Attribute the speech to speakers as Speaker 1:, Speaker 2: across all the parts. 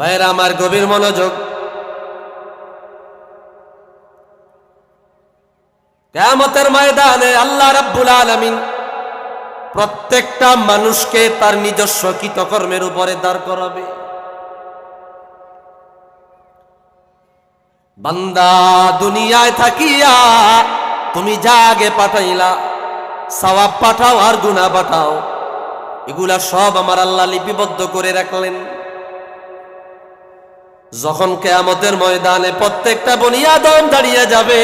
Speaker 1: ভাইয়েরা, আমার গভীর মনোযোগ। কেয়ামতের ময়দানে আল্লাহ রাব্বুল আলামিন প্রত্যেকটা মানুষকে তার নিজস্ব কৃতকর্মের উপরে দাঁড় করাবে। বান্দা, দুনিয়ায় থাকিয়া তুমি যা আগে পাঠাইলা, সওয়াব পাঠাও আর গুনাহ পাঠাও, এগুলা সব আমার আল্লাহ লিপিবদ্ধ করে রাখলেন। যখন কেয়ামতের ময়দানে প্রত্যেকটা বনিয়াদম দাঁড়িয়ে যাবে,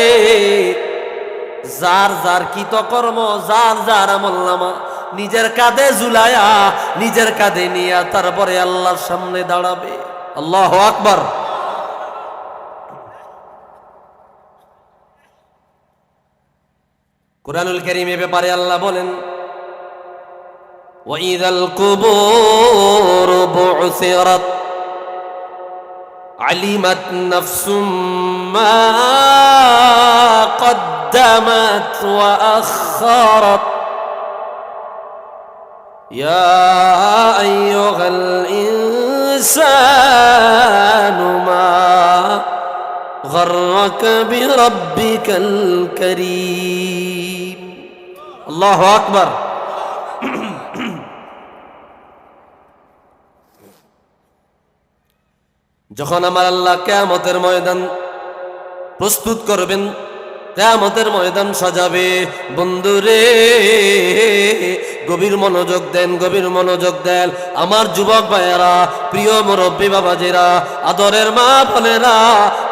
Speaker 1: যার যার কৃতকর্ম, যার যার মোল্লামা নিজের কাঁধে জুলায়া নিজের কাঁধে নিয়া তারপরে আল্লাহর সামনে দাঁড়াবে। আল্লাহ আকবর। কোরআনুল করিম এ ব্যাপারে আল্লাহ বলেন ওয়াইদাল কুবুর বুসিরাত علمت نفس ما قدمت وأخرت. يا أيها الإنسان ما غرك بربك الكريم. الله أكبر. যখন আমার আল্লাহ কেয়ামতের ময়দান প্রস্তুত করবেন, কেয়ামতের ময়দান সাজাবে। বন্ধুরে গভীর মনোযোগ দেন, গভীর মনোযোগ দেন। আমার যুবক ভাইয়েরা, প্রিয় মুরব্বী বাবাজেরা, আদরের মা বোনেরা,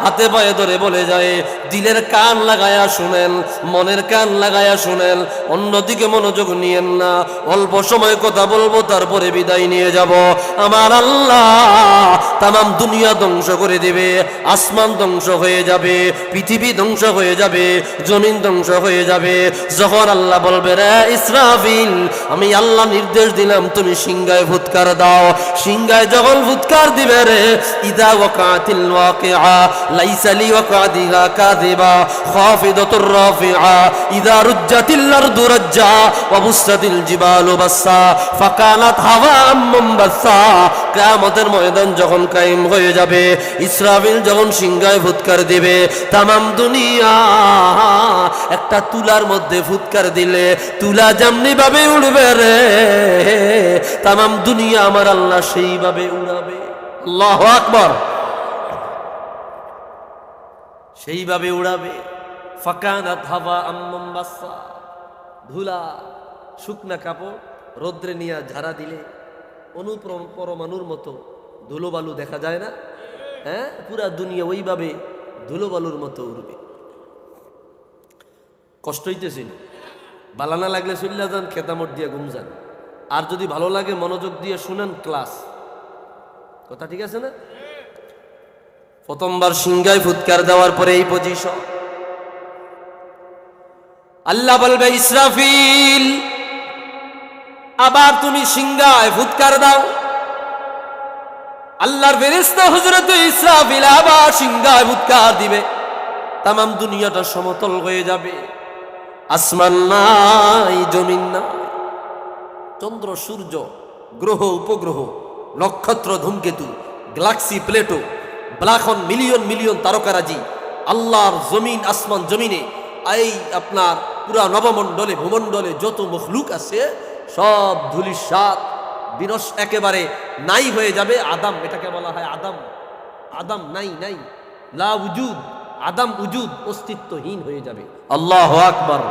Speaker 1: হাতে পায়ে ধরে বলে যায় দিলের কান লাগায়া শুনেন, মনের কান লাগায়া শুনেন, অন্যদিকে মনোযোগ নিয়েন না। অল্প সময় কথা বলব, তারপরে বিদায় নিয়ে যাব। আমার আল্লাহ তামাম দুনিয়া ধ্বংস করে দেবে, আসমান ধ্বংস হয়ে যাবে, পৃথিবী ধ্বংস হয়ে যাবে, জমিন ধ্বংস হয়ে যাবে। যখন আল্লাহ বলবে, রে ইসরাফিল, আমি আল্লাহ নির্দেশ দিলাম, তুমি সিংগায় ফুৎকার দাও। সিংগায় যখন ফুৎকার দিবে রে, ইদা ওয়াকাতিল ওয়াকিআ, লাইসা লি ওয়াকাদিহা কাযিবা ময়দান যখন কায়েম হয়ে যাবে, ইসরাফিল যখন সিংগায় ফুৎকার দিবে, তামাম দুনিয়া একটা তুলার মধ্যে ফুৎকার দিলে তুলা যেমনি ভাবে উড়বে রে, তামাম দুনিয়া আমার আল্লাহ সেইভাবে উড়াবে। আল্লাহ আকবর। সেইভাবে উড়াবে। ফাঁকানা ধাবা আম্মম বাসা। ধুলা, শুকনা কাপড় রৌদ্রে নিয়ে ঝাড়া দিলে অনুপরমাণুর মতো ধুলোবালু দেখা যায় না? হ্যাঁ? পুরা দুনিয়া ওইভাবে ধুলোবালুর মতো উড়বে। কষ্ট হইতেছি না। বালানা লাগলে চল্লা যান খেতামট দিয়ে ঘুম যান। আর যদি ভালো লাগে, মনোযোগ দিয়ে শুনেন ক্লাস। কথা ঠিক আছে না? প্রথমবার সিংগায় ফুৎকার দেওয়ার পরে এই পজিশন আল্লাহ বলবে, ইসরাফিল, আবার তুমি সিংহায় ফুৎকার দাও। আল্লাহর ফেরেস্তা হজরত ইসরাফিল আবার সিংহায় ফুৎকার দিবে। তামাম দুনিয়াটা সমতল হয়ে যাবে। আসমান নাই, জমিন নাই। চন্দ্র, সূর্য, গ্রহ, উপগ্রহ, নক্ষত্র, ধূমকেতু, গ্যালাক্সি, প্লেটো ব্লাখন মিলিয়ন মিলিয়ন তারকারাজি আল্লাহর জমিন, আসমান জমিনে, এই আপনার পুরা নবমণ্ডলে, ভূমণ্ডলে যত মখলুক আছে, সব ধুলির সাত বিনশ একেবারে নাই হয়ে যাবে। আদাম, এটাকে বলা হয় আদাম। আদাম নাই নাই। লা উজুদ, আদাম উজুদ অস্তিত্বহীন হয়ে যাবে। আল্লাহ আকবার।